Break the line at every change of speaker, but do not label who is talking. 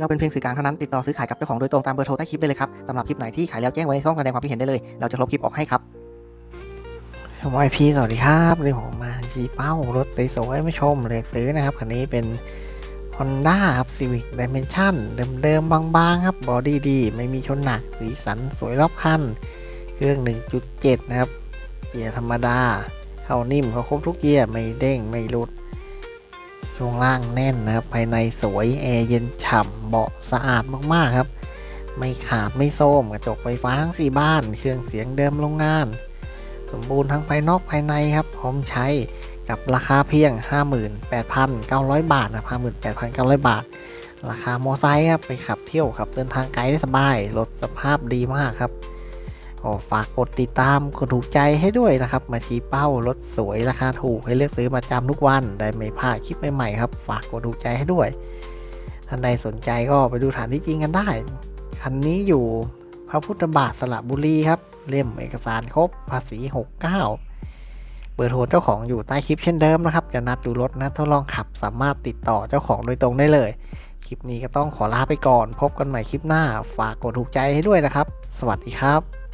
เราเป็นเพียงสื่อกลางเท่านั้นติดต่อซื้อขายกับเจ้าของโดยตรงตามเบอร์โทรใต้คลิปได้เลยครับสำหรับคลิปไหนที่ขายแล้วแจ้งไว้ในช่องแสดงความคิดเห็นได้เลย เราจะลบคลิปออกให้ครับสวัสดีพี่สวัสดีครับวันนี้ผมมาสีเป้ารถสวยๆไม่ชมเลือกซื้อนะครับคันนี้เป็น Honda ครับ Civic Dimension เดิมๆบางๆครับบอดี้ดี ไม่มีชนหนักสีสันสวยรอบคัน เครื่อง 1.7 นะครับเกียร์ธรรมดา เข้านิ่มเขาครบทุกเกียร์ไม่เด้งไม่หลุด ช่วงล่างแน่นนะครับ ภายในสวยแอร์เย็นฉ่ำเบาะสะอาดมากๆครับ ไม่ขาดไม่โทรมกระจกไฟฟ้าทั้ง 4 บ้าน เครื่องเสียงเดิมโรงงาน สมบูรณ์ทั้งภายนอกภายในครับ พร้อมใช้กับราคาเพียง 58,900 บาทนะ58,900 บาท ราคามอไซค์ครับไปขับเที่ยวขับเดินทางไกลได้สบายรถสภาพดีมากครับ ก็ฝากกดติดตามกดถูกใจให้ด้วยนะครับ มาชี้เป้ารถสวยราคาถูกให้เลือกซื้อประจำทุกวันได้ไม่พลาดคลิปใหม่ๆครับ ฝากกดถูกใจให้ด้วยท่านใดสนใจก็ไปดูฐานที่จริงกันได้ คันนี้อยู่พระพุทธบาทสระบุรีครับ เล่มเอกสารครบภาษี 69 เบอร์โทรเจ้าของอยู่ใต้คลิปเช่นเดิมนะครับ จะนัดดูรถนะทดลองขับสามารถติดต่อเจ้าของโดยตรงได้เลย คลิปนี้ก็ต้องขอลาไปก่อน พบกันใหม่คลิปหน้า ฝากกดถูกใจให้ด้วยนะครับ สวัสดีครับ